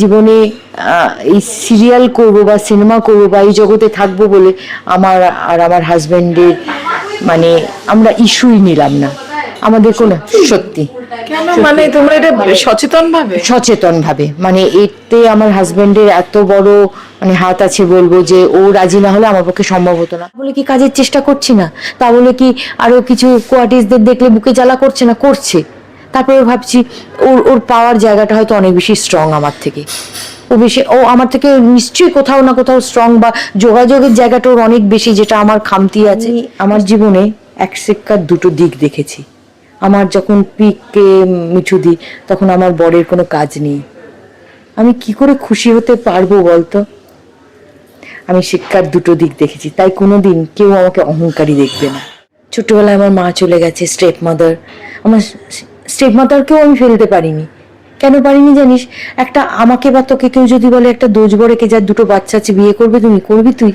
জীবনে এই সিরিয়াল করব বা সিনেমা করব বা এই জগতে থাকব বলে আমার আর আমার হাজবেন্ডের মানে আমরা ইস্যুই নিলাম না। আমাদের কোনো সত্যি। মানে তোমরা এটা সচেতন ভাবে সচেতন ভাবে মানে এতে আমার হাজবেন্ডের এত বড় মানে হাত আছে বলব যে ও রাজি না হলে আমার পক্ষে সম্ভব হতো না। বলে কি কাজের চেষ্টা করছি না? তা বলে কি আরও কিছু কোয়ার্টিসদের দেখলে বুকে জ্বালা করছে না? করছে। তারপরে ভাবছি, ওর ওর পাওয়ার জায়গাটা হয়তো অনেক বেশি স্ট্রং আমার থেকে। ও বেশি, ও আমার থেকে নিশ্চয়ই কোথাও না কোথাও স্ট্রং বা যোগাযোগের জায়গাটা ওর অনেক বেশি, যেটা আমার খামতি আছে। আমার জীবনে এক সিক্কার দুটো দিক দেখেছি। আমার যখন পিককে মিঠু দিই তখন আমার বরের কোনো কাজ নেই। আমি কি করে খুশি হতে পারব বলতো? আমি শিক্ষার দুটো দিক দেখেছি, তাই কোনো দিন কেউ আমাকে অহংকারী দেখবে না। ছোটবেলায় আমার মা চলে গেছে স্টেপ মাদার আমার স্টেপ মাদারকেও আমি ফেলতে পারিনি। কেন পারিনি জানিস? একটা আমাকে বা তোকে কেউ যদি বলে একটা দোষ বরেকে যার দুটো বাচ্চা আছে বিয়ে করবে তুমি করবি তুই?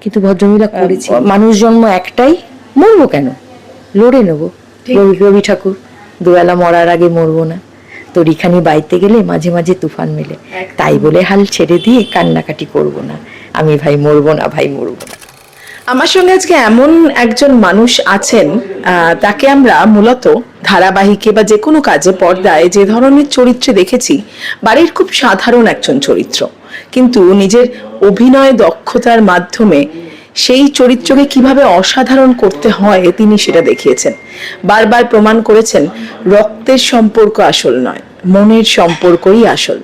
কিন্তু ভদ্রমহিলা করেছি। মানুষ জন্ম একটাই মরবো কেন? লড়ে নেব। রবি রবি ঠাকুর দুবেলা মরার আগে মরবো না। তোর এখানে বাইতে গেলে মাঝে মাঝে তুফান মেলে। তাই বলে হাল ছেড়ে দিয়ে কান্নাকাটি করব না। আমি ভাই মরবো না ভাই মরবো না। আমার সঙ্গে আজকে এমন একজন মানুষ আছেন তাকে আমরা মূলত ধারাবাহিকে বা যে কোনো কাজে, পর্দায় যে ধরনের চরিত্রে দেখেছি, বাড়ির খুব সাধারণ একজন চরিত্র। কিন্তু নিজের অভিনয় দক্ষতার মাধ্যমে সেই চরিত্রকে কীভাবে অসাধারণ করতে হয়, তিনি সেটা দেখিয়েছেন। বারবার প্রমাণ করেছেন, রক্তের সম্পর্ক আসল নয়। মনের সম্পর্কই আসল।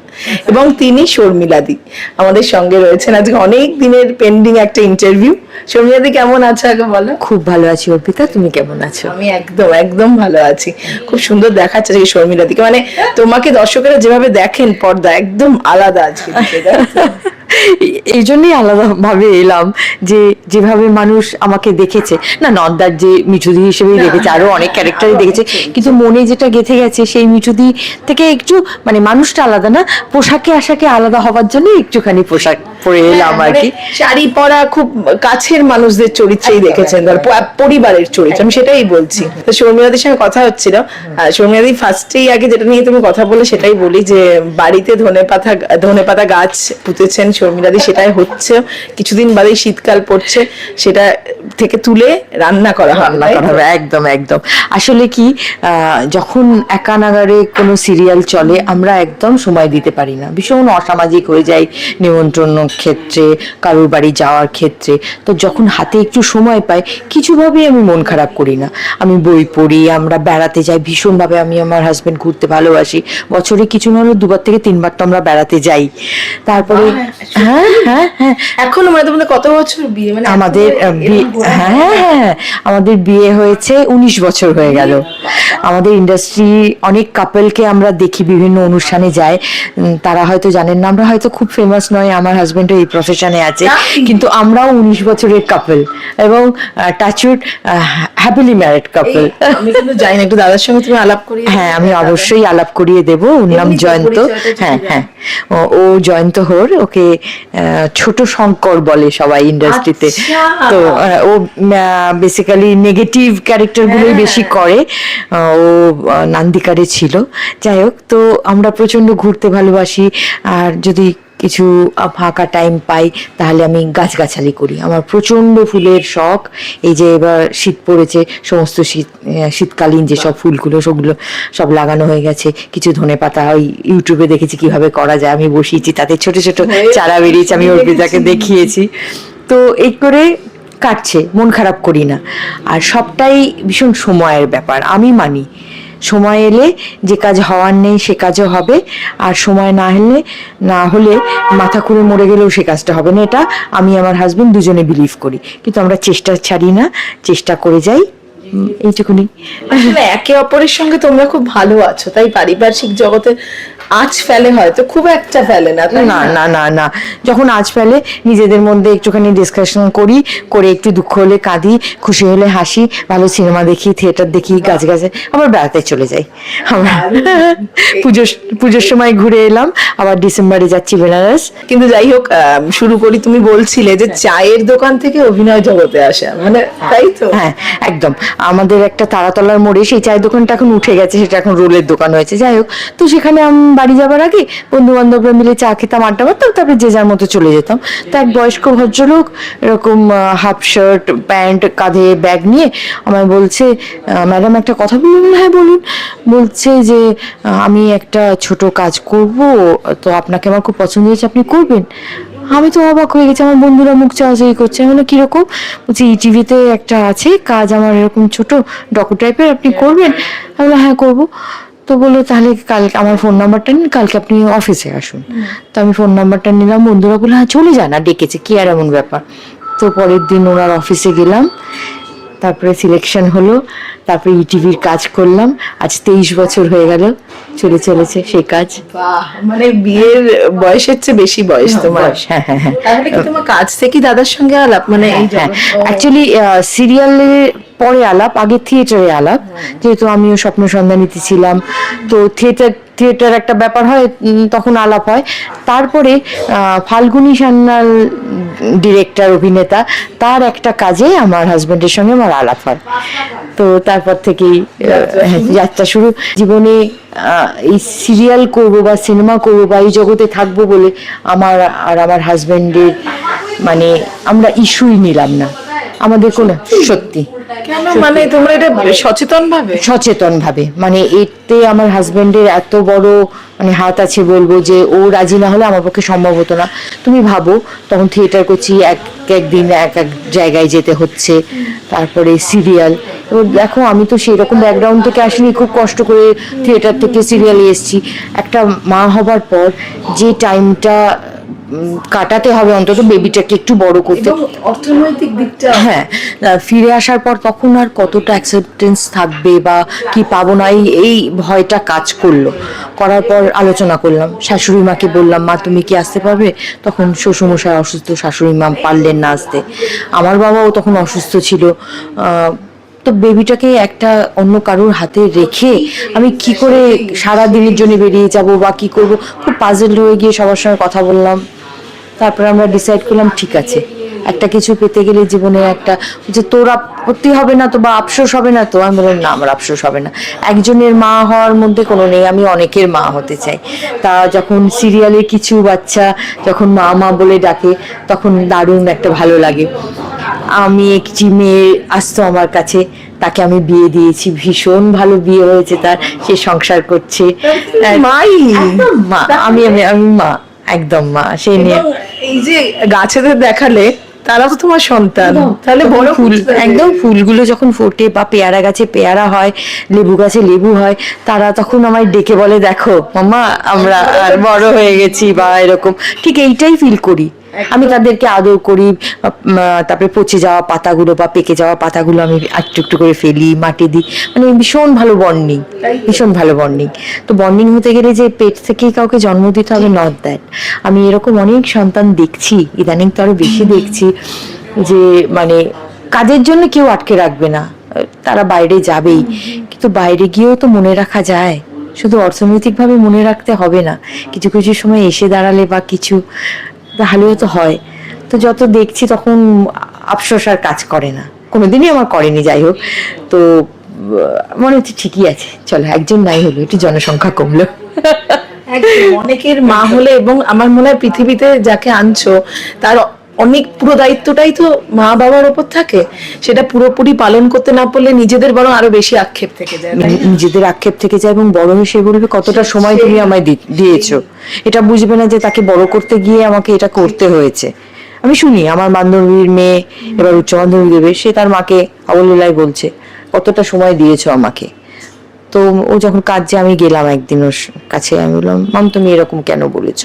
এবং তিনি শর্মিলাদি। আমাদের সঙ্গে রয়েছেন আজকে অনেক দিনের পেন্ডিং একটা ইন্টারভিউ শর্মিলাদি কেমন আছো আগে বলো? খুব ভালো আছি অর্পিতা তুমি কেমন আছো? আমি একদম একদম ভালো আছি। খুব সুন্দর দেখাচ্ছে আজকে শর্মিলাদিকে। মানে তোমাকে দর্শকেরা যেভাবে দেখেন পর্দা একদম আলাদা আজকে? এই জন্যই আলাদা ভাবে এলাম যে যেভাবে মানুষ আমাকে দেখেছে। না নর্দার যে মিঠুদি হিসেবেই দেখেছে আরও অনেক ক্যারেক্টারই দেখেছে। কিন্তু মনে যেটা গেথে গেছে সেই মিঠুদি থেকে একটু মানে মানুষটা আলাদা না পোশাকে আশাকে আলাদা হবার জন্য একটুখানি পোশাক পরে এলাম আর মানে কি। শাড়ি পরা খুব কাছের মানুষদের চরিত্রেই দেখেছেন ধর পরিবারের চরিত্র আমি সেটাই বলছি। তো শর্মিলাদির সঙ্গে কথা হচ্ছিল আর শর্মিলাদি ফার্স্টেই আগে যেটা নিয়ে তুমি কথা বলে সেটাই বলি যে বাড়িতে ধনে পাতা ধনে পাতা গাছ পুঁতেছেন শর্মিলাদি সেটাই হচ্ছে। কিছুদিন বাদেই শীতকাল পড়ছে সেটা থেকে তুলে রান্না করা হয় রান্না করা হবে একদম একদম। আসলে কি আহ, যখন একা নাগারে কোনো সিরিয়াল চলে আমরা একদম সময় দিতে পারি না। ভীষণ অসামাজিক হয়ে যাই নিমন্ত্রণ ক্ষেত্রে কারোর বাড়ি যাওয়ার ক্ষেত্রে। তো যখন হাতে একটু সময় পাই কিছুভাবেই আমি মন খারাপ করি না। আমি বই পড়ি আমরা বেড়াতে যাই ভীষণভাবে আমি আমার হাজব্যান্ড ঘুরতে ভালোবাসি। বছরে কিছু না হলে দুবার থেকে তিনবার তো আমরা বেড়াতে যাই। তারপরে হ্যাঁ হ্যাঁ হ্যাঁ। এখনও মানে তোমাদের কত বছর বিয়ে? মানে আমাদের বিয়ে- হ্যাঁ হ্যাঁ, হ্যাঁ। আমাদের বিয়ে হয়েছে উনিশ বছর হয়ে গেল। আমাদের ইন্ডাস্ট্রি অনেক কাপলকে আমরা দেখি বিভিন্ন অনুষ্ঠানে যায়। তারা হয়তো জানেন না আমরা হয়তো খুব ফেমাস নয় আমার হাজবেন্ডও এই প্রফেশনে আছে। কিন্তু আমরাও উনিশ বছরের কাপল এবং টাচুড হ্যাপিলি ম্যারিড কাপল আমি কিন্তু জানি না একটু দাদার সঙ্গে তুমি আলাপ করি হ্যাঁ আমি অবশ্যই আলাপ করিয়ে দেব। ওর নাম জয়ন্ত হ্যাঁ হ্যাঁ। ও- জয়ন্ত হোর ওকে ছোট শঙ্কর বলে সবাই ইন্ডাস্ট্রিতে আচ্ছা। তো ও বেসিক্যালি নেগেটিভ ক্যারেক্টার গুলোই হ্যাঁ। বেশি করে ও নান্দিকারে ছিল যাই হোক তো আমরা প্রচণ্ড ঘুরতে ভালোবাসি আর যদি কিছু ফাঁকা টাইম পাই তাহলে আমি গাছগাছালি করি। আমার প্রচণ্ড ফুলের শখ। এই যে এবার শীত পড়েছে সমস্ত শীত শীতকালীন যেসব ফুলগুলো সবগুলো সব লাগানো হয়ে গেছে। কিছু ধনে পাতা ওই ইউটিউবে দেখেছি কীভাবে করা যায় আমি বসিয়েছি তাতে ছোট ছোট চারা বেরিয়েছে আমি অর্পিতাকে দেখিয়েছি। তো এই করে কাটছে মন খারাপ করি না। আর সবটাই ভীষণ সময়ের ব্যাপার আমি মানি। সময় এলে যে কাজ হওয়ার নেই সে কাজও হবে। আর সময় না হলে না হলে মাথা খুঁড়ে মরে গেলেও সে কাজটা হবে না। এটা আমি আমার হাজব্যান্ড দুজনে বিলিভ করি। কিন্তু আমরা চেষ্টা ছাড়ি না, চেষ্টা করে যাই। এইটুকুনি। একে অপরের সঙ্গে তোমরা খুব ভালো আছো, তাই পারিপার্শ্বিক জগতে আঁচ ফেলে হয়তো খুব একটা ফেলে না না না? না না যখন আজ ফেলে নিজেদের মধ্যে একটুখানি ডিসকাশন করি করে একটু দুঃখ হলে কাঁদি খুশি হলে হাসি ভালো সিনেমা দেখি থিয়েটার দেখি গাছ গাছে আবার বেড়াতে চলে যাই। আমরা পুজোর পুজোর সময় ঘুরে এলাম আবার ডিসেম্বরে যাচ্ছি বেনারস। কিন্তু যাই হোক শুরু করি তুমি বলছিলে যে চায়ের দোকান থেকে অভিনয় জগতে আসা মানে তাই তো? হ্যাঁ একদম। আমাদের একটা তারাতলার মোড়ে সেই চায়ের দোকানটা এখন উঠে গেছে সেটা এখন রোলের দোকান হয়েছে যাই হোক। তো সেখানে আম- বাড়ি যাবার আগে বন্ধু বান্ধবরা মিলে চা খেতাম আড্ডা মারতাম তারপরে যে যার মতো চলে যেতাম। তো এক বয়স্ক ভদ্রলোক এরকম হাফ শার্ট প্যান্ট কাঁধে ব্যাগ নিয়ে আমায় বলছে ম্যাডাম একটা কথা বলুন হ্যাঁ বলুন। বলছে যে আমি একটা ছোট কাজ করব তো আপনাকে আমার খুব পছন্দ হয়েছে আপনি করবেন? আমি তো অবাক হয়ে গেছি আমার বন্ধুরা মুখ চাওয়াচাই করছে। আমি বললাম, কীরকম? বলছি এই টিভিতে একটা আছে কাজ আমার এরকম ছোট ডকু টাইপের আপনি করবেন? আমি হ্যাঁ করব। তো বলল তাহলে কালকে আমার ফোন নাম্বারটা নিন কালকে আপনি অফিসে আসুন। তো আমি ফোন নাম্বারটা নিলাম বন্ধুরা বলল হ্যাঁ চলে যা না ডেকেছে কি আর এমন ব্যাপার? তো পরের দিন ওনার অফিসে গেলাম তারপরে সিলেকশন হলো তারপরে ইটিভির কাজ করলাম আজ তেইশ বছর হয়ে গেল চলে চলেছে সেই কাজ। মানে বিয়ের বয়সের চেয়ে বেশি বয়স তোমার। বয়স, হ্যাঁ হ্যাঁ হ্যাঁ। তোমার কাজ থেকে দাদার সঙ্গে আলাপ? মানে হ্যাঁ অ্যাকচুয়ালি সিরিয়ালের পরে আলাপ আগে থিয়েটারে আলাপ। যেহেতু আমিও স্বপ্ন সন্ধানীতে ছিলাম তো থিয়েটার থিয়েটার একটা ব্যাপার হয় তখন আলাপ হয়। তারপরে ফাল্গুনি সান্যাল ডিরেক্টর অভিনেতা তার একটা কাজে আমার হাজব্যান্ডের সঙ্গে আমার আলাপ হয়। তো তারপর থেকেই হ্যাঁ, যাত্রা শুরু। জীবনে এই সিরিয়াল করব বা সিনেমা করব বা এই জগতে থাকব বলে আমার আর আমার হাজব্যান্ডের মানে আমরা ইস্যুই নিলাম না। আমাদের কোনো সত্যি। কেন? মানে তোমরা এটা সচেতন ভাবে সচেতন ভাবে মানে এতে আমার হাজবেন্ডের এত বড় মানে হাত আছে বলব যে ও রাজি না হলে আমার পক্ষে সম্ভব হতো না। তুমি ভাবো তখন থিয়েটার করছি এক একদিন এক এক জায়গায় যেতে হচ্ছে তারপরে সিরিয়াল এবার দেখো আমি তো সেই রকম ব্যাকগ্রাউন্ড থেকে আসিনি খুব কষ্ট করে থিয়েটার থেকে সিরিয়ালে এসেছি। একটা মা হবার পর যে টাইমটা কাটাতে হবে অন্তত বেবিটাকে একটু বড় করতে। অর্থনৈতিক দিকটা হ্যাঁ ফিরে আসার পর তখন আর কতটা অ্যাকসেপ্টেন্স থাকবে বা কি পাবো না এই এই ভয়টা কাজ করল। করার পর আলোচনা করলাম শাশুড়ি মাকে বললাম মা তুমি কি আসতে পারবে? তখন শ্বশুরমশাই অসুস্থ শাশুড়ি মা পারলেন না আসতে। আমার বাবাও তখন অসুস্থ ছিল আহ, তো বেবিটাকে একটা অন্য কারোর হাতে রেখে আমি কি করে সারা দিনের জন্য বেরিয়ে যাব বা কি করব? খুব পাজেল হয়ে গিয়ে সবার সঙ্গে কথা বললাম। তারপরে আমরা ডিসাইড করলাম, ঠিক আছে। একটা কিছু পেতে গেলে জীবনে একটা যে তোর আপত্তি হবে না তো বা আফসোস হবে না তো? আমি বললাম, না, আমার আফসোস হবে না। একজনের মা হওয়ার মধ্যে কোনো নেই, আমি অনেকের মা হতে চাই। তা যখন সিরিয়ালে কিছু বাচ্চা, যখন মা মা বলে ডাকে, তখন দারুণ একটা ভালো লাগে। আমি একটি মেয়ে আসতো আমার কাছে। তাকে আমি বিয়ে দিয়েছি। ভীষণ ভালো বিয়ে হয়েছে তার। সে সংসার করছে। মাই। মা। আমি আমি আমি মা। একদম মা। সে নিয়ে এই যে গাছেদের দেখালে তারা তো তোমার সন্তান। তাহলে বড় ফুল ফুল একদম ফুলগুলো যখন ফোটে বা পেয়ারা গাছে পেয়ারা হয় লেবু গাছে লেবু হয় তারা তখন আমায় ডেকে বলে দেখো মামা আমরা আর বড় হয়ে গেছি বা এরকম। ঠিক এইটাই ফিল করি। আমি তাদেরকে আদর করি তারপরে পচে যাওয়া পাতাগুলো বা পেকে যাওয়া পাতাগুলো আমি একটু একটু করে ফেলি মাটি দিই। মানে ভীষণ ভালো বন্ডিং ভীষণ ভালো বন্ডিং তো বন্ডিং হতে গেলে যে পেট থেকেই কাউকে জন্ম দিতে হবে নট দ্যাট আমি এরকম অনেক সন্তান দেখছি ইদানিং তো আরও বেশি দেখছি যে মানে কাজের জন্য কেউ আটকে রাখবে না। তারা বাইরে যাবেই। কিন্তু বাইরে গিয়েও তো মনে রাখা যায়। শুধু অর্থনৈতিকভাবে মনে রাখতে হবে না। কিছু কিছু সময় এসে দাঁড়ালে বা কিছু তাহলেও তো হয়। তো যত দেখছি তখন আফসোস আর কাজ করে না। কোনোদিনই আমার করেনি, যাই হোক। তো মনে হচ্ছে ঠিকই আছে। চলো, একজন নাই হলো, একটু জনসংখ্যা কমলো। অনেকের মা হলে এবং আমার মনে হয় পৃথিবীতে যাকে আনছো, তার অনেক পুরো দায়িত্বটাই তো মা বাবার ওপর থাকে। সেটা পুরোপুরি পালন করতে না পারলে নিজেদের বরং আরও বেশি আক্ষেপ থেকে যায় নিজেদের আক্ষেপ থেকে যায় এবং বড় হয়ে সে বলবে কতটা সময় তুমি আমায় দিয়েছ এটা বুঝবে না যে তাকে বড় করতে গিয়ে আমাকে এটা করতে হয়েছে। আমি শুনি আমার বান্ধবীর মেয়ে এবার উচ্চ মাধ্যমিক দেবে সে তার মাকে অবলীলায় বলছে কতটা সময় দিয়েছ আমাকে? তো ও যখন কাজে আমি গেলাম একদিন ওর কাছে আমি বললাম মাম তুমি এরকম কেন বলেছ?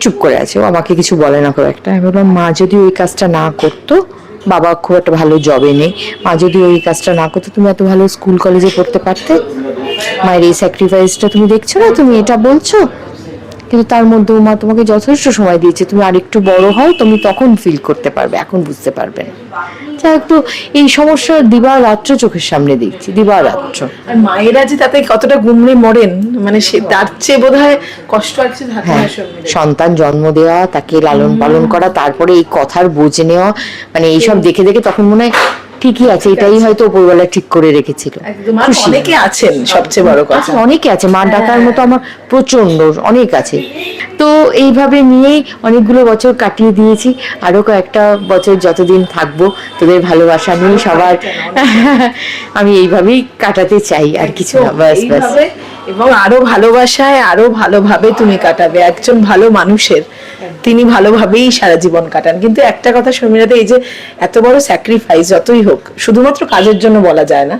চুপ করে আছে। ও আমাকে কিছু বলে না খুব একটা। আমি বললাম, মা যদি ওই কাজটা না করতো, বাবা খুব একটা ভালো জবে নেই। মা যদি ওই কাজটা না করতো, তুমি এত ভালো স্কুল কলেজে পড়তে পারতে? মায়ের এই স্যাক্রিফাইসটা তুমি দেখছ না? তুমি এটা বলছো? কিন্তু তার মধ্যেও মা তোমাকে যথেষ্ট সময় দিয়েছে। তুমি আরেকটু বড় হও তুমি তখন ফিল করতে পারবে এখন বুঝতে পারবে। না যা একটু এই সমস্যা দিবা রাত্র চোখের সামনে দেখছি দিবা রাত্র আর মায়েরা যে তাতে কতটা গুমড়ে মরেন মানে সে তার চেয়ে বোধ হয় কষ্ট আর কিছু থাকে হ্যাঁ না সন্তান জন্ম দেওয়া তাকে লালন পালন করা তারপরে এই কথার বোঝ নেওয়া মানে এইসব দেখে দেখে তখন মনে হয় ঠিকই আছে এটাই হয়তো উপরবেলা ঠিক করে রেখেছিল। অনেকে আছেন সবচেয়ে বড় কথা। অনেকে আছে মা ডাকার মতো আমার প্রচণ্ড অনেক আছে। তো এইভাবে নিয়েই অনেকগুলো বছর কাটিয়ে দিয়েছি আরও কয়েকটা বছর যতদিন থাকব তোদের ভালোবাসা নিয়ে সবার আমি এইভাবেই কাটাতে চাই আর কিছু না বাস বাস এবং আরও ভালোবাসায় আরও ভালোভাবে তুমি কাটাবে একজন ভালো মানুষের তিনি ভালোভাবেই সারা জীবন কাটান। কিন্তু একটা কথা শর্মিলাতে এই যে এত বড় স্যাক্রিফাইস যতই হোক শুধুমাত্র কাজের জন্য বলা যায় না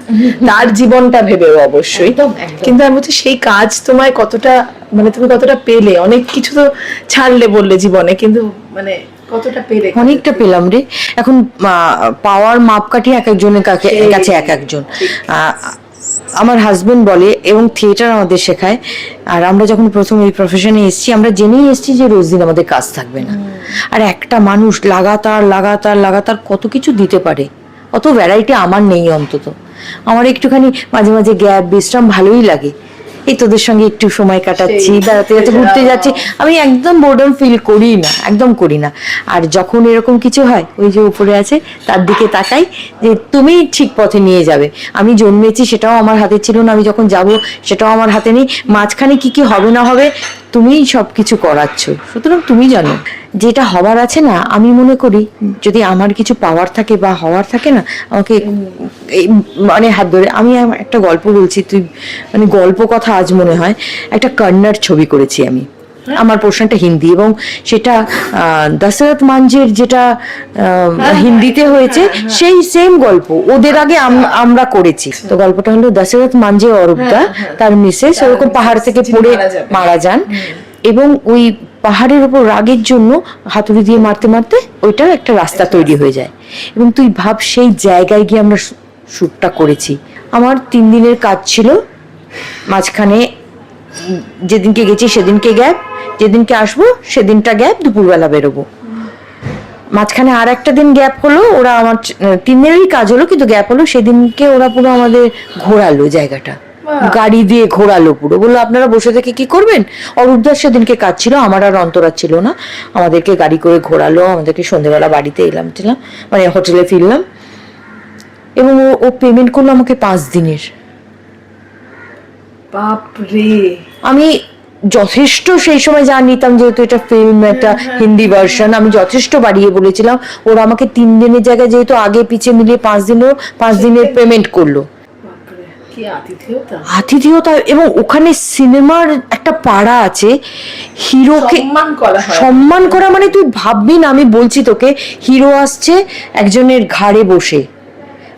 তার জীবনটা ভেবেও অবশ্যই। কিন্তু আমি বলছি সেই কাজ তোমায় কতটা মানে তুমি কতটা পেলে? অনেক কিছু তো ছাড়লে বললে জীবনে কিন্তু মানে কতটা পেলে? অনেকটা পেলাম রে। এখন পাওয়ার মাপকাঠি এক একজনের কাছে এক একজন। আমার হাজবেন্ড বলে এবং থিয়েটার আমাদের শেখায়। আর আমরা যখন প্রথম এই প্রফেশনে এসেছি আমরা জেনেই এসেছি যে রোজ দিন আমাদের কাজ থাকবে না। আর একটা মানুষ লাগাতার লাগাতার লাগাতার কত কিছু দিতে পারে। অত ভ্যারাইটি আমার নেই অন্তত। আমার একটুখানি মাঝে মাঝে গ্যাপ বিশ্রাম ভালোই লাগে। এই তোদের সঙ্গে একটু সময় কাটাচ্ছি বেড়াতে যাতে ঘুরতে যাচ্ছি। আমি একদম বোর্ডম ফিল করি না একদম করি না। আর যখন এরকম কিছু হয় ওই যে উপরে আছে তার দিকে তাকাই যে তুমি ঠিক পথে নিয়ে যাবে। আমি জন্মেছি সেটাও আমার হাতে ছিল না আমি যখন যাব সেটাও আমার হাতে নেই। মাঝখানে কি কি হবে না হবে তুমিই সব কিছু করাচ্ছ। সুতরাং তুমি জানো, যেটা হবার আছে না, আমি মনে করি যদি আমার কিছু পাওয়ার থাকে বা হওয়ার থাকে না, আমাকে মানে হাত ধরে, আমি একটা গল্প বলছি, তুই মানে গল্প কথা আজ মনে হয়, একটা কন্নড় ছবি করেছি আমি। আমার পোর্শনটা হিন্দি এবং সেটা আহ, দশরথ মাঞ্জের যেটা আহ, হিন্দিতে হয়েছে সেই সেম গল্প। ওদের আগে আমরা করেছি। তো গল্পটা হলো দশরথ মাঞ্জে অরূপদা তার মিসেস ওরকম পাহাড় থেকে পড়ে মারা যান। এবং ওই পাহাড়ের উপর রাগের জন্য হাতুড়ি দিয়ে মারতে মারতে ওইটা একটা রাস্তা তৈরি হয়ে যায়। এবং তুই ভাব সেই জায়গায় গিয়ে আমরা শ্যুটটা করেছি। আমার তিন দিনের কাজ ছিল মাঝখানে যেদিনকে গেছি সেদিনকে গ্যাপ যেদিনকে আসব সেদিনটা গ্যাপ দুপুরবেলা বেরোবো। মাঝখানে আর একটা দিন গ্যাপ হলো ওরা আমার তিন দিনেরই কাজ হলো কিন্তু গ্যাপ হলো সেদিনকে ওরা পুরো আমাদের ঘোরালো জায়গাটা। গাড়ি দিয়ে ঘোরালো পুরো। বলল আপনারা বসে থেকে কি করবেন? অরূপদার সেদিনকে কাজ ছিল আমার আর অন্তরা ছিল না। আমাদেরকে গাড়ি করে ঘোরালো আমাদেরকে সন্ধ্যেবেলা বাড়িতে এলাম টিলাম মানে হোটেলে ফিরলাম। এবং ও- ও পেমেন্ট করল আমাকে পাঁচ দিনের। বাপ রে আমি যথেষ্ট সেই সময় যা নিতাম যেহেতু এটা ফিল্ম একটা হিন্দি ভার্সন আমি যথেষ্ট বাড়িয়ে বলেছিলাম। ওরা আমাকে তিন দিনের জায়গায় যেহেতু আগে পিছিয়ে মিলিয়ে পাঁচ দিনেরও পাঁচ দিনের পেমেন্ট করল। আতিথেয়তা। এবং ওখানে সিনেমার একটা পাড়া আছে হিরোকে সম্মান করা সম্মান করা মানে তুই ভাববি না আমি বলছি তোকে হিরো আসছে একজনের ঘাড়ে বসে।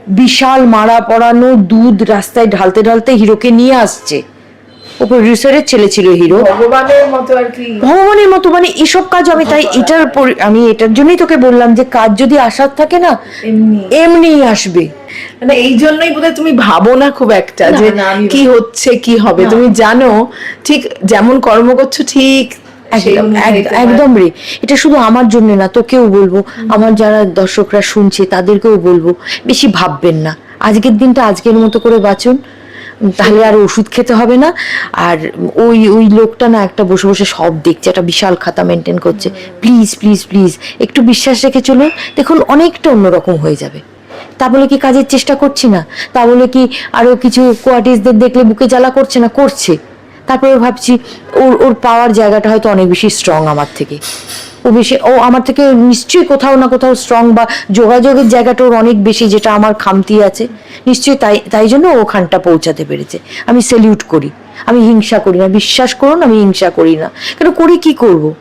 বিশাল মারা পড়ানো দুধ রাস্তায় ঢালতে ঢালতে হিরোকে নিয়ে আসছে। প্রডিউসারের ছেলে ছিল হিরো। ভগবানের মতো আর কি। ভগবানের মতো মানে এসব কাজ আমি তাই এটার আমি এটার জন্যই তোকে বললাম যে কাজ যদি আসার থাকে না এমনি। আসবে। মানে এই জন্যই বোধহয় তুমি ভাবো না খুব একটা যে কি হচ্ছে কি হবে। তুমি জানো ঠিক যেমন কর্ম করছ ঠিক একদম রে। এটা শুধু আমার জন্য না তোকেও বলব। আমার যারা দর্শকরা শুনছে তাদেরকেও বলব বেশি ভাববেন না। আজকের দিনটা আজকের মতো করে বাঁচুন। তাহলে আর ওষুধ খেতে হবে না। আর ওই ওই লোকটা না একটা বসে বসে সব দেখছে, একটা বিশাল খাতা মেনটেন করছে। প্লিজ প্লিজ প্লিজ একটু বিশ্বাস রেখে চলুন, দেখুন অনেকটা অন্যরকম হয়ে যাবে। তা বলে কি কাজের চেষ্টা করছি না? তা বলে কি আরও কিছু কোয়ার্টিসদের দেখলে বুকে জ্বালা করছে না? করছে। তারপরে ভাবছি, ওর ওর পাওয়ার জায়গাটা হয়তো অনেক বেশি স্ট্রং আমার থেকে। ও বেশি ও আমার থেকে নিশ্চয়ই কোথাও না কোথাও স্ট্রং বা যোগাযোগের জায়গাটা ওর অনেক বেশি যেটা আমার খামতি আছে। নিশ্চয়ই তাই তাই জন্য ওখানটা পৌঁছাতে পেরেছে। আমি সেলিউট করি। আমি হিংসা করি না। বিশ্বাস করুন, আমি হিংসা করি না। কেন করি কি করব?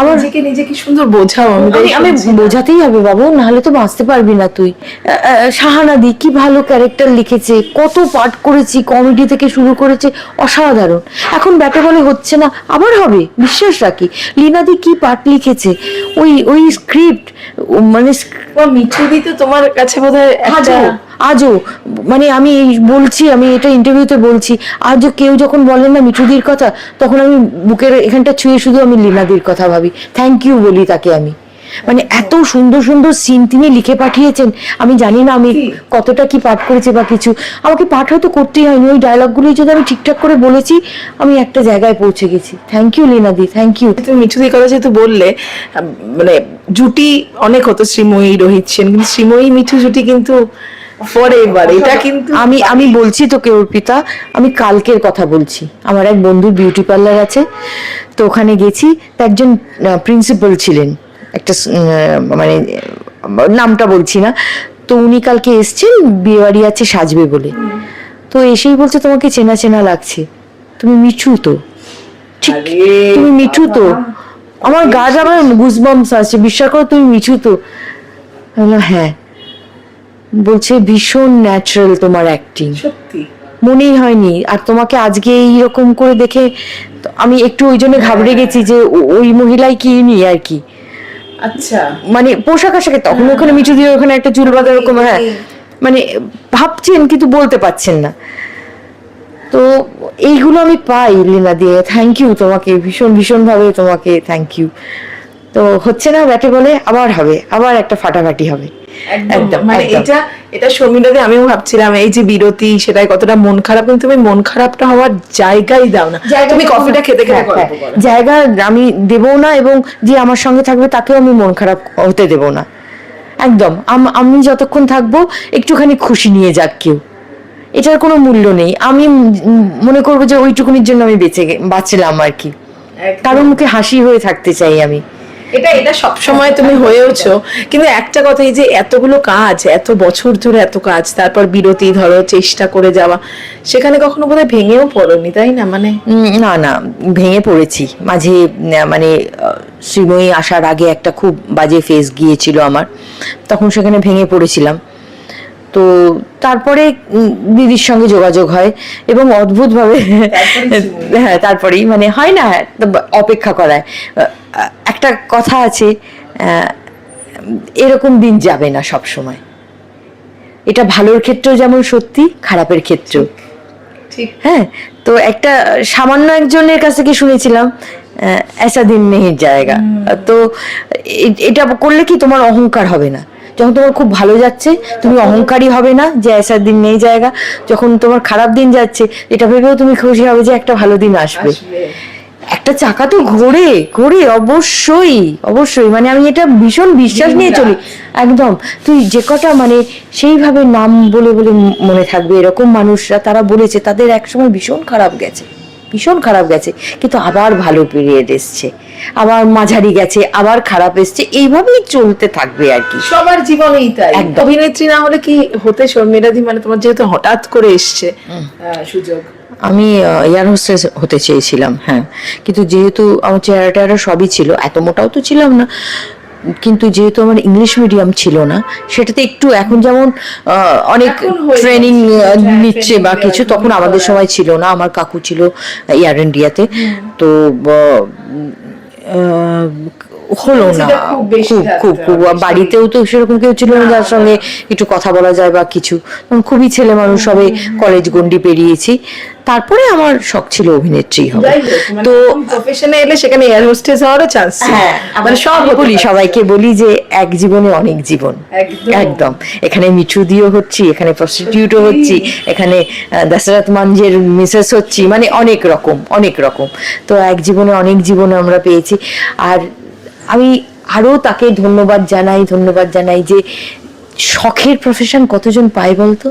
আমার নিজেকে নিজে কি সুন্দর বোঝাও আমি আমি বোঝাতেই হবে বাবু নাহলে তো বাঁচতে পারবি না তুই। শাহানাদি কি ভালো ক্যারেক্টার লিখেছে কত পাঠ করেছি কমেডি থেকে শুরু করেছে অসাধারণ। এখন ব্যাটে বলে হচ্ছে না আবার হবে বিশ্বাস রাখি। লীনাদি কি পাঠ লিখেছে ওই ওই স্ক্রিপ্ট মানে মিঠুদি তো তোমার কাছে বোধহয় একটা আজও মানে আমি এই বলছি আমি এটা ইন্টারভিউতে বলছি আজও কেউ যখন বলেন না মিঠুদির কথা তখন আমি বুকের এখানটা ছুঁয়ে শুধু আমি লীনাদির কথা ভাবি। থ্যাংক ইউ বলি তাকে আমি। মানে এত সুন্দর সুন্দর সিন তিনি লিখে পাঠিয়েছেন আমি জানি না আমি কতটা কি পাঠ করেছি বা কিছু। আমাকে পাঠ হয়তো করতেই হয়নি ওই ডায়লগগুলোই যদি আমি ঠিকঠাক করে বলেছি আমি একটা জায়গায় পৌঁছে গেছি। থ্যাংক ইউ লীনাদি থ্যাংক ইউ তুমি মিঠুদির কথা যেহেতু বললে মানে জুটি অনেক হতো শ্রীময়ী রোহিত সেন কিন্তু শ্রীময়ী মিঠু জুটি কিন্তু ফর এবার এটা কিন্তু আমি আমি বলছি তোকে অর্পিতা আমি কালকের কথা বলছি। আমার এক বন্ধুর বিউটি পার্লার আছে তো ওখানে গেছি তো একজন প্রিন্সিপাল ছিলেন। একটা মানে নামটা বলছি না। তো উনি কালকে এসছেন বিয়েবাড়ি আছে সাজবে বলে। তো এসেই বলছে তোমাকে চেনা চেনা লাগছে। তুমি মিঠু তো। ঠিক তুমি মিঠু তো। আমার গা আমার গুজবাম্স আছে বিশ্বাস করো তুমি মিছু তো। হ্যাঁ। বলছে ভীষণ ন্যাচারাল তোমার অ্যাক্টিং সত্যি? মনেই হয়নি। আর তোমাকে আজকে এইরকম করে দেখে আমি একটু ওই জন্য ঘাবড়ে গেছি যে ওই মহিলাই কি নি আর কি? আচ্ছা। মানে পোশাক আশাকে তখন ওখানে মিঠু দিয়ে ওখানে একটা চুল বাঁধা এরকম হ্যাঁ। মানে ভাবছেন কিন্তু বলতে পারছেন না। তো এইগুলো আমি পাই লীনা দিয়ে। থ্যাংক ইউ তোমাকে ভীষণ ভীষণ ভাবে তোমাকে থ্যাংক ইউ তো হচ্ছে না ব্যাটে বলে আবার হবে আবার একটা ফাটাফাটি হবে। একদম মানে। এটা এটা শর্মিলাদি আমিও ভাবছিলাম এই যে বিরতি সেটাই কতটা মন খারাপ কিন্তু তুমি মন খারাপটা হওয়ার জায়গাই দাও না। তুমি কফিটা খেতে খেতে হ্যাঁ, হ্যাঁ। জায়গা আমি দেবও না এবং যে আমার সঙ্গে থাকবে তাকেও আমি মন খারাপ হতে দেব না। একদম আমি যতক্ষণ থাকব একটুখানি খুশি নিয়ে যাক কেউ। এটার কোনো মূল্য নেই। আমি মনে করব যে ওইটুকুনির জন্য আমি বেঁচে বাঁচলাম আর কি। কারোর মুখে হাসি হয়ে থাকতে চাই আমি। এটা এটা সব সময় তুমি হয়েওছো। কিন্তু একটা কথা এই যে এতগুলো কাজ এত বছর ধরে এত কাজ তারপর বিরতি ধরো চেষ্টা করে যাওয়া সেখানে কখনো বোধহয় ভেঙেও পড়নি তাই না? মানে না না ভেঙে পড়েছি। মাঝে মানে শ্রীময়ী আসার আগে একটা খুব বাজে ফেস গিয়েছিল আমার। তখন সেখানে ভেঙে পড়েছিলাম। তো তারপরে দিদির সঙ্গে যোগাযোগ হয় এবং অদ্ভুতভাবে হ্যাঁ তারপরেই মানে হয় না অপেক্ষা করায়। একটা কথা আছে এরকম দিন যাবে না সব সময়। এটা ভালোর ক্ষেত্রেও যেমন সত্যি খারাপের ক্ষেত্রেও। হ্যাঁ তো একটা সামান্য একজনের কাছ থেকে শুনেছিলাম এসা দিন নেই জায়গা। তো এটা করলে কি তোমার অহংকার হবে না? যখন তোমার খুব ভালো যাচ্ছে তুমি অহংকারী হবে না যে ऐसा দিন নেই জায়গা। যখন তোমার খারাপ দিন যাচ্ছে এটা ভেবেও তুমি খুশি হবে যে একটা ভালো দিন আসবে। আসবে। একটা চাকা তো ঘোরে ঘোরে অবশ্যই অবশ্যই। মানে আমি এটা ভীষণ বিশ্বাস নিয়ে চলি। একদম। তুই যে কটা মানে সেইভাবে নাম বলে বলে মনে থাকবে। এরকম মানুষরা তারা বলেছে তাদের একসময় ভীষণ খারাপ গেছে। ভীষণ খারাপ গেছে কিন্তু আবার ভালো পিরিয়ড এসছে। আবার মাঝারি গেছে আবার খারাপ এসছে এইভাবেই চলতে থাকবে আর কি। সবার জীবনেই তাই। অভিনেত্রী না হলে কি হতে শর্মিলাদি মানে তোমার যেহেতু হঠাৎ করে এসছে সুযোগ। আমি এয়ার হোস্টেস হতে চেয়েছিলাম হ্যাঁ। কিন্তু যেহেতু আমার চেহারা টেহারা সবই ছিল এত মোটাও তো ছিলাম না। কিন্তু যেহেতু আমার ইংলিশ মিডিয়াম ছিল না সেটাতে একটু এখন যেমন আহ, অনেক ট্রেনিং নিচ্ছে বা কিছু তখন আমাদের সময় ছিল না আমার কাকু ছিল এয়ার ইন্ডিয়াতে তো। হলো না। খুব খুব বাড়িতেও তো সেরকম কেউ ছিল না যার সঙ্গে একটু কথা বলা যায় বা কিছু। তখন খুবই ছেলে মানুষ হবে কলেজ গন্ডি পেরিয়েছি। তারপরে আমার শখ ছিল অভিনেত্রী হবে মানে তো প্রফেশনে এলে সেখানে এয়ার হোস্টেস হওয়ারও চান্স হ্যাঁ মানে সব বলি সবাইকে বলি যে এক জীবনে অনেক জীবন। একদম। এখানে মিঠু দিও হচ্ছি এখানে প্রস্টিটিউটও হচ্ছি এখানে আহ, দশরথ মাঞ্জের মিসেস হচ্ছি। মানে অনেক রকম অনেক রকম। তো এক জীবনে অনেক জীবনে আমরা পেয়েছি। আর আমি আরও তাকে ধন্যবাদ জানাই ধন্যবাদ জানাই যে শখের প্রফেশন কতজন পায় বলতো?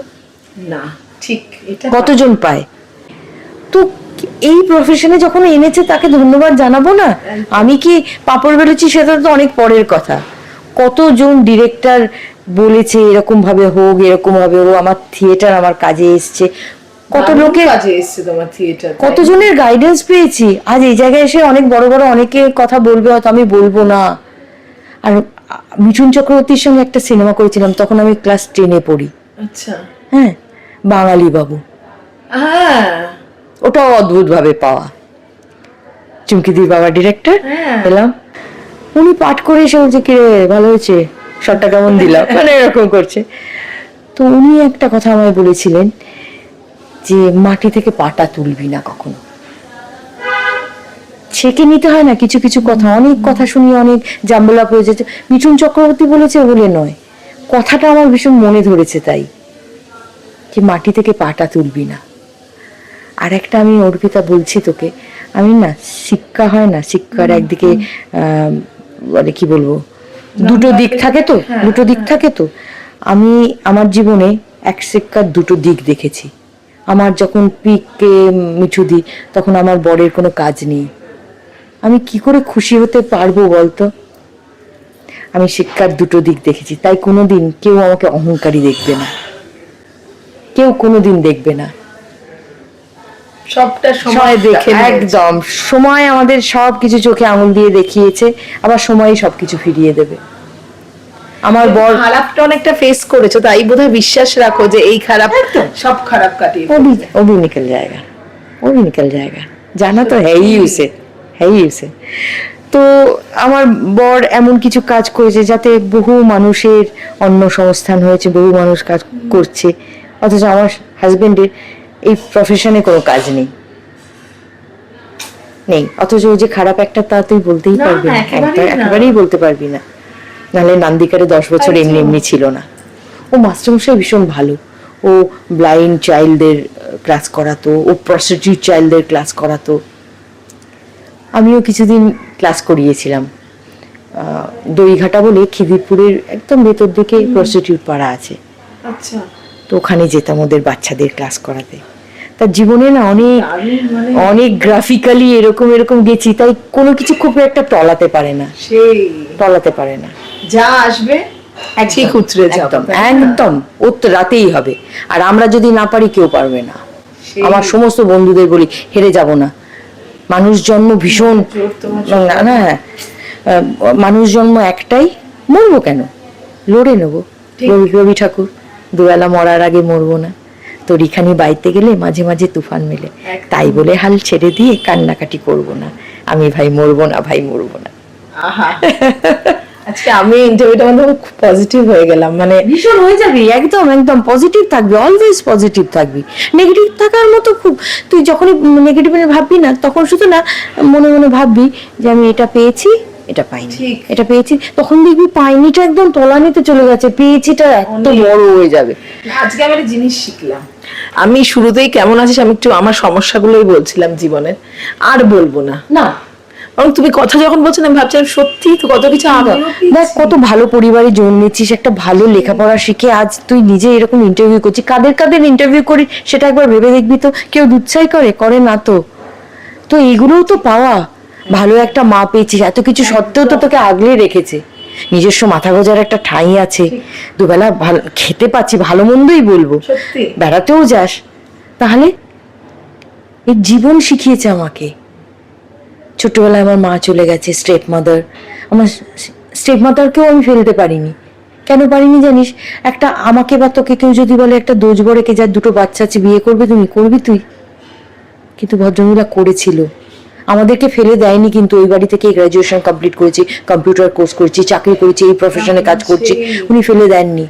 না ঠিক এটা কতজন পায়? তো এই প্রফেশনে যখন এনেছে তাকে ধন্যবাদ জানাব না? আমি কি পাপড় বেরোচ্ছি সেটা তো অনেক পরের কথা। কতজন ডিরেক্টর বলেছে এরকম ভাবে হোক এরকম ভাবে হোক আমার থিয়েটার আমার কাজে এসছে। কত লোকের কাজে এসছে তোমার থিয়েটার কতজনের গাইডেন্স পেয়েছি? আজ এই জায়গায় এসে অনেক বড় বড় অনেকে কথা বলবে হয়তো আমি বলব না। আর মিঠুন চক্রবর্তীর সঙ্গে একটা সিনেমা করেছিলাম তখন আমি ক্লাস টেনে পড়ি। আচ্ছা। হ্যাঁ বাঙালি বাবু হ্যাঁ। ওটাও অদ্ভুত ভাবে পাওয়া। চুমকিদির বাবা ডিরেক্টর হ্যাঁ। এলাম। উনি পাঠ করে এসে বলছে কিরে ভালো হয়েছে? শটটা কেমন দিলাম মানে এরকম করছে। তো উনি একটা কথা আমায় বলেছিলেন যে মাটি থেকে পাটা তুলবি না কখনো। ছেকে নিতে হয় না কিছু কিছু কথা অনেক কথা শুনি অনেক জাম্বলাপ হয়ে যাচ্ছে মিঠুন চক্রবর্তী বলেছে বলে নয় কথাটা আমার ভীষণ মনে ধরেছে তাই যে মাটি থেকে পাটা তুলবি না। আর একটা আমি অর্পিতা বলছি তোকে আমি না শিক্ষা হয় না শিক্ষার একদিকে আহ, মানে কি বলব দুটো দিক থাকে তো হ্যাঁ, দুটো দিক থাকে তো। আমি আমার জীবনে এক সেক্কার দুটো দিক দেখেছি। আমার যখন পিককে মিঠু দিই তখন আমার বরের কোনো কাজ নেই। আমি কি করে খুশি হতে পারব বলতো? আমি শিক্ষার দুটো দিক দেখেছি তাই কোনোদিন কেউ আমাকে অহংকারী দেখবে না। কেউ কোনোদিন দেখবে না। সবটা সময় দেখে একদম। সময় আমাদের সব কিছু চোখে আঙুল দিয়ে দেখিয়েছে আবার সময়ই সবকিছু ফিরিয়ে দেবে। আমার বর খারাপটা অনেকটা ফেস করেছো তাই বোধহয় বিশ্বাস রাখো যে এই খারাপ সব খারাপ কাটিয়ে वो भी वो भी निकल जाएगा वो भी निकल जाएगा জানা তো है ही उसे है ही उसे তো আমার বর এমন কিছু কাজ করেছে যাতে বহু মানুষের অন্ন সংস্থান হয়েছে বহু মানুষ কাজ করছে অথচ আমার হাজবেন্ডের এই প্রফেশনে কোনো কাজ নেই নেই অথচ ও যে খারাপ একটা তা তুই বলতেই না, পারবি না একেবারেই একবার- না। একেবারেই বলতে পারবি না নাহলে নান্দিকারে দশ বছর এমনি এমনি ছিল না। ও মাস্টারমশাই ভীষণ ভালো। ও ব্লাইন্ড চাইল্ডদের ক্লাস করাতো ও প্রস্টিটিউট চাইল্ডদের ক্লাস করাতো। আমিও কিছুদিন ক্লাস করিয়েছিলাম। দইঘাটা বলে খিদিরপুরের একদম ভেতর দিকে প্রস্টিটিউট পাড়া আছে। আচ্ছা। তো ওখানে যেতাম ওদের বাচ্চাদের ক্লাস করাতে। তার জীবনে না অনেক মানে অনেক গ্রাফিক্যালি এরকম এরকম গেছি তাই কোনো কিছু খুব একটা টলাতে পারে না। সেই। টলাতে পারে না। যা আসবে ঠিক উতরে যাবে। একদম তো রাতেই হবে। আর আমরা যদি না পারি কেউ পারবে না। আমার সমস্ত বন্ধুদের বলি হেরে যাব না। মানুষ জন্ম ভীষণ না না মানুষ জন্ম একটাই মরবো কেন? লড়ে নেব। রবি ঠাকুর দুবেলা মরার আগে মরবো না। তরিখানি বাইতে গেলে মাঝে মাঝে তুফান মেলে। তাই বলে হাল ছেড়ে দিয়ে কান্নাকাটি করব না। আমি ভাই মরবো না ভাই মরবো না। আহা। আজকে আমি ইন্টারভিউটা মধ্যে খুব পজিটিভ হয়ে গেলাম মানে ভীষণ হয়ে যাবি একদম একদম পজিটিভ থাকবি অলওয়েজ পজিটিভ থাকবি। নেগেটিভ থাকার মতো খুব তুই যখনই নেগেটিভ ভাববি না তখন শুধু না মনে মনে ভাববি যে আমি এটা পেয়েছি এটা পাইনি। এটা পেয়েছি তখন দেখবি পাইনিটা একদম তলানিতে চলে গেছে পেয়েছিটা এত। বড় হয়ে যাবে। আজকে আমি একটা জিনিস শিখলাম। আমি শুরুতেই কেমন আছিস আমি একটু আমার সমস্যাগুলোই বলছিলাম জীবনের আর বলব না। না এবং তুমি কথা যখন বলছো আমি ভাবছিলাম সত্যি তো কত কিছু দেখ কত ভালো পরিবারে জন্মেছিস একটা ভালো লেখাপড়া শিখে আজ তুই নিজে এরকম ইন্টারভিউ করছিস। কাদের কাদের ইন্টারভিউ করি সেটা একবার ভেবে দেখবি তো। কেউ দুচ্ছাই করে? করে না তো। তো এগুলোও তো পাওয়া। ভালো একটা মা পেয়েছিস। এত কিছু সত্ত্বেও তো তোকে আগলে রেখেছে। নিজস্ব মাথা গোজার একটা ঠাঁই আছে। দুবেলা ভালো খেতে পাচ্ছি ভালো মন্দই বলব। বেড়াতেও যাস। তাহলে এই জীবন শিখিয়েছে আমাকে। ছোটবেলায় আমার মা চলে গেছে স্টেপ মাদার আমার স্টেপ মাদারকেও আমি ফেলতে পারিনি। কেন পারিনি জানিস? একটা আমাকে বা তোকে কেউ যদি বলে একটা দোষ বড়েকে যার দুটো বাচ্চা আছে বিয়ে করবে তুমি করবি তুই? কিন্তু ভদ্রমহিলা করেছিল। আমাদেরকে ফেলে দেয়নি কিন্তু ওই বাড়ি থেকে গ্রাজুয়েশন কমপ্লিট করেছি কম্পিউটার কোর্স করেছি চাকরি করেছি এই প্রফেশনে কাজ করছি। উনি ফেলে দেননি।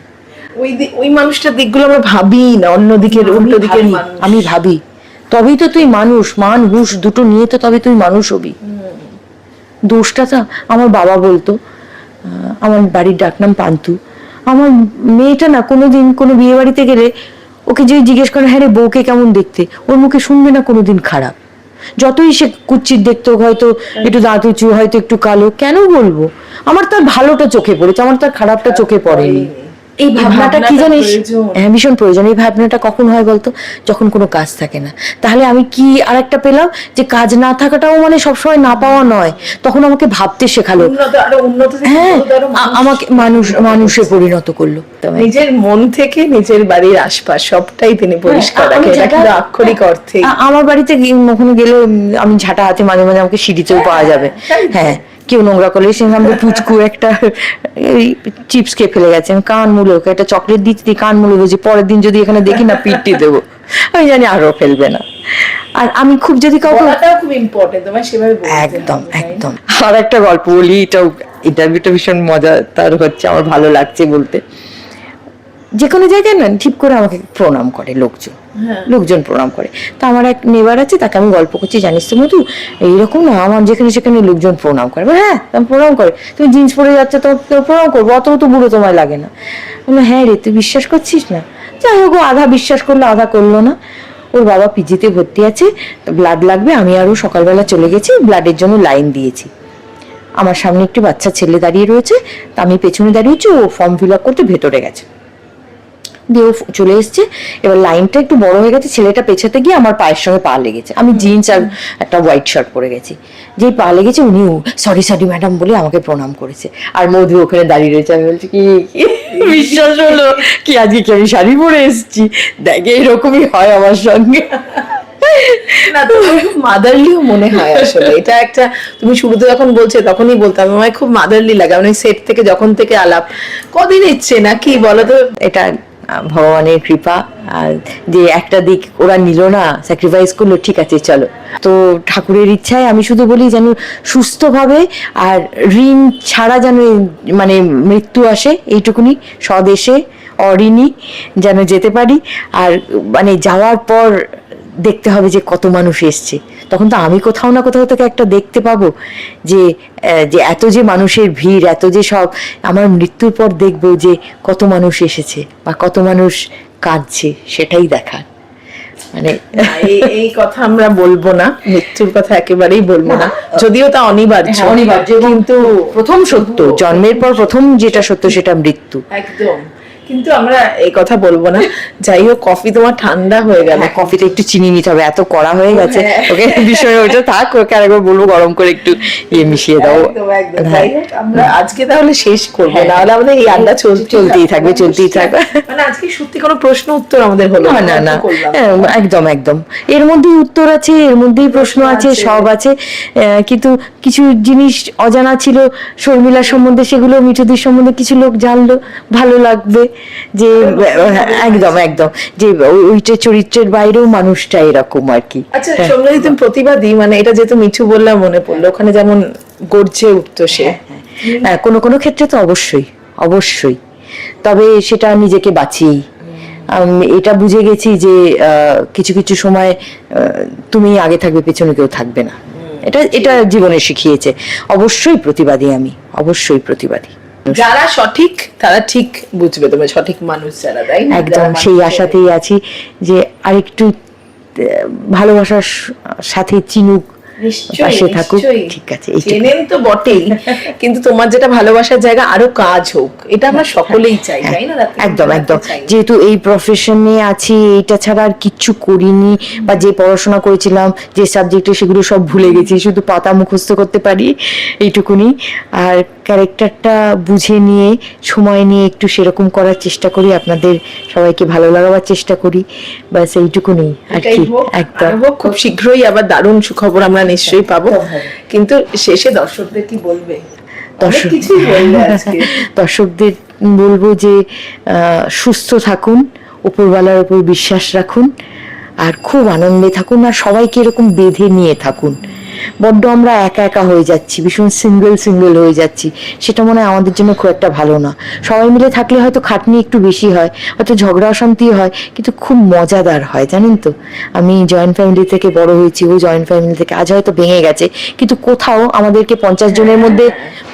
ওই ওই মানুষটার দিকগুলো আমরা ভাবি না অন্য দিকের উল্টো দিকের আমি ভাবি। তবেই তো তুই মানুষ, মান, হুশ দুটো নিয়ে তো তবে তুই মানুষ হবি। দোষটা তো আমার বাবা বলতো আমার বাড়ির ডাকনাম পান্তু আমার মেয়েটা না কোনোদিন কোনো বিয়ে বাড়িতে গেলে ওকে যদি জিজ্ঞেস করে হ্যাঁ রে, বউকে কেমন দেখতে? ওর মুখে শুনবে না কোনোদিন খারাপ। যতই সে কুচ্ছিত দেখতো হয়তো একটু দাঁত উঁচু, হয়তো একটু কালো, কেন বলব? আমার তার ভালোটা চোখে পড়েছে, আমার তার খারাপটা চোখে পড়েনি। এই ভাবনাটা কি জানিস? হ্যাঁ ভীষণ প্রয়োজন। এই ভাবনাটা কখন হয় বলতো? যখন কোনো কাজ থাকে না। তাহলে আমি কি আরেকটা পেলাম? যে কাজ না থাকাটাও মানে সবসময় না পাওয়া নয়। তখন আমাকে ভাবতে শেখালো। আরও হ্যাঁ মানুষ। আমাকে মানুষ মানুষে পরিণত করল। নিজের মন থেকে নিজের বাড়ির আশপাশ সবটাই তিনি পরিষ্কার হ্যাঁ, রাখেন এটা কিন্তু আক্ষরিক অর্থে আমার বাড়িতে ওখানে গেলে আমি ঝাঁটা হাতে মাঝে মাঝে আমাকে সিঁড়িতেও পাওয়া যাবে। হ্যাঁ। কেউ নোংরা করলে। সে আমাকে পুচকু একটা চিপস খেয়ে ফেলে গেছে। আমি কান মুলে ওকে একটা চকলেট দিচ্ছি দিই কান মুলে বলছি পরের দিন যদি এখানে দেখি না পিটটি দেবো। আমি জানি আরও ফেলবে না। আর আমি খুব যদি কাউকে খুব ইম্পর্টেন্ট সেভাবে একদম? একদম। আর একটা গল্প বলি এটাও ইন্টারভিউটা ভীষণ মজা তার হচ্ছে আমার ভালো লাগছে বলতে। যে কোনো জায়গায় না ঠিক করে আমাকে প্রণাম করে লোকজন। হ্যাঁ। লোকজন প্রণাম করে। তা আমার এক নেবার আছে তাকে আমি গল্প করছি জানিস তো মধু? এইরকম না আমার যেখানে সেখানে লোকজন প্রণাম করে। হ্যাঁ প্রণাম করে। তুমি জিন্স পরে যাচ্ছে তো প্রণাম করব অত তো বুড়ো তোমায় লাগে না। বলল হ্যাঁ রে তুই বিশ্বাস করছিস না? যাই হোক ও আধা বিশ্বাস করল আধা করল না। ওর বাবা পিজিতে ভর্তি আছে ব্লাড লাগবে আমি আরও সকালবেলা চলে গেছি ব্লাডের জন্য লাইন দিয়েছি। আমার সামনে একটি বাচ্চা ছেলে দাঁড়িয়ে রয়েছে তা আমি পেছনে দাঁড়িয়েছি ও ফর্ম ফিল আপ করতে ভেতরে গেছে। দিয়ে ও চলে এসছে। এবার লাইনটা একটু বড় হয়ে গেছে, ছেলেটা পেছাতে গিয়ে আমার পায়ের সঙ্গে পা লেগেছে। আমি জিন্স আর একটা হোয়াইট শার্ট পরে গেছি। যেই পা লেগেছে উনিও সরি সরি ম্যাডাম বলে আমাকে প্রণাম করেছে। আর মধু ওখানে দাঁড়িয়ে রয়েছে। আমি বলছি, কি? বিশ্বাস হলো? কি আজকে কি আমি শাড়ি পরে এসেছি? দেখে এরকমই হয় আমার সঙ্গে। মাদারলিও মনে হয় আসলে। এটা একটা, তুমি শুরুতে যখন বলছে, তখনই বলতাম আমার খুব মাদারলি লাগে। মানে সেট থেকে, যখন থেকে আলাপ, কদিন ইচ্ছে না, কি বলো তো? এটা ভগবানের কৃপা যে একটা দিক ওরা নিল না স্যাক্রিফাইস করল, ঠিক আছে, চলো। তো ঠাকুরের ইচ্ছায় আমি শুধু বলি যেন সুস্থভাবে আর ঋণ ছাড়া যেন মানে মৃত্যু আসে, এইটুকুনি, স্বদেশে অঋণী যেন যেতে পারি। আর মানে যাওয়ার পর দেখতে হবে যে কত মানুষ এসছে। তখন তো আমি কোথাও না কোথাও থেকে একটা দেখতে পাবো যে যে এত যে মানুষের ভিড় এত যে সব আমার মৃত্যুর পর দেখব যে কত মানুষ এসেছে বা কত মানুষ কাঁদছে সেটাই দেখার। মানে এই এই কথা আমরা বলব না মৃত্যুর কথা একেবারেই বলব না। যদিও তা অনিবার্য। হ্যাঁ, অনিবার্য কিন্তু প্রথম সত্য জন্মের পর প্রথম যেটা সত্য সেটা মৃত্যু। একদম। কিন্তু আমরা এই কথা বলব না। যাই হোক কফি তোমার ঠান্ডা হয়ে গেল। কফিটা একটু চিনি নিতে হবে এত কড়া হয়ে গেছে। হ্যাঁ। ওকে বিষয় ওটা থাক ওকে আরেকবার বলব গরম করে একটু ইয়ে মিশিয়ে দাও। হ্যাঁ। যাই হোক আমরা আজকে তাহলে শেষ করব। নাহলে আমাদের এই আড্ডা চলতেই থাকবে, চলতেই থাকবে। মানে আজকে সত্যি কোনো প্রশ্ন উত্তর আমাদের হলো না না না হ্যাঁ, একদম একদম। এর মধ্যেই উত্তর আছে এর মধ্যেই প্রশ্ন আছে। সব আছে। কিন্তু কিছু জিনিস অজানা ছিল শর্মিলা সম্বন্ধে সেগুলো মিঠুদির সম্বন্ধে কিছু লোক জানলো ভালো লাগবে। যে একদম একদম। যে ওই- ওইটা চরিত্রের বাইরেও মানুষটা এরকম আর কি। আচ্ছা সঙ্গে তুমি প্রতিবাদী মানে এটা যেহেতু মিঠু বললাম মনে পড়ল ওখানে যেমন গর্জে উঠতো সে। হ্যাঁ কোনো কোনো ক্ষেত্রে তো অবশ্যই অবশ্যই। তবে সেটা নিজেকে বাঁচিয়েই। এটা বুঝে গেছি যে আহ, কিছু কিছু সময় তুমি আগে থাকবে পেছনে কেউ থাকবে না। এটা এটা জীবনে শিখিয়েছে। অবশ্যই প্রতিবাদী আমি অবশ্যই প্রতিবাদী। যারা সঠিক তারা ঠিক বুঝবে তোমার সঠিক মানুষ যারা তাই না? একদম সেই আশাতেই আছি যে আরেকটু ভালোবাসার সাথে চিনুক পাশে থাকুক। ঠিক আছে চেনেন তো বটেই কিন্তু তোমার যেটা ভালোবাসার জায়গা আরও কাজ হোক। এটা আমরা সকলেই চাই তাই না একদম একদম। যেহেতু এই প্রফেশনে আছি এটা ছাড়া আর কিচ্ছু করিনি বা যে পড়াশোনা করেছিলাম যে সাবজেক্টে সেগুলো সব ভুলে গেছি শুধু পাতা মুখস্থ করতে পারি এইটুকুনি। আর ক্যারেক্টারটা বুঝে নিয়ে সময় নিয়ে একটু সেরকম করার চেষ্টা করি। আপনাদের সবাইকে ভালো লাগাবার চেষ্টা করি। ব্যাস এইটুকুনি আর কি একদম খুব শীঘ্রই আবার দারুণ সুখবর আমরা নিশ্চয়ই পাবো। কিন্তু শেষে দর্শকদের কি বলবে? দর্শক দর্শকদের বলব যে সুস্থ থাকুন উপরওয়ালার উপর বিশ্বাস রাখুন আর খুব আনন্দে থাকুন আর সবাইকে এরকম বেঁধে নিয়ে থাকুন। বড্ড আমরা একা একা হয়ে যাচ্ছি, ভীষণ সিঙ্গেল সিঙ্গেল হয়ে যাচ্ছি। সেটা মনে হয় আমাদের জন্য খুব একটা ভালো না। সবাই মিলে থাকলে হয়তো খাটনি একটু বেশি হয়, হয়তো ঝগড়া অশান্তি হয়, কিন্তু খুব মজাদার হয়, জানেন তো? আমি জয়েন্ট ফ্যামিলি থেকে বড় হয়েছি, ও জয়েন্ট ফ্যামিলি থেকে, আজ হয়তো ভেঙে গেছে। কিন্তু কোথাও আমাদেরকে পঞ্চাশ জনের মধ্যে,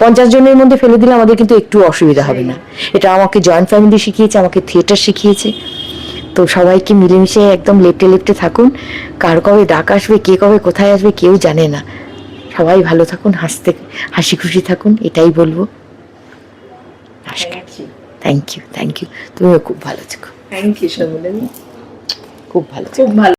পঞ্চাশ জনের মধ্যে ফেলে দিলে আমাদের কিন্তু একটু অসুবিধা হবে না। এটা আমাকে জয়েন্ট ফ্যামিলি শিখিয়েছে, আমাকে থিয়েটার শিখিয়েছে। তো সবাইকে মিলেমিশে একদম লেপটে লেপটে থাকুন। কার কবে ডাক আসবে কে কবে কোথায় আসবে কেউ জানে না। সবাই ভালো থাকুন হাসতে হাসি খুশি থাকুন এটাই বলব। থ্যাংক ইউ থ্যাংক ইউ তুমিও খুব ভালো থেকো। থ্যাংক ইউ খুব ভালো খুব ভালো।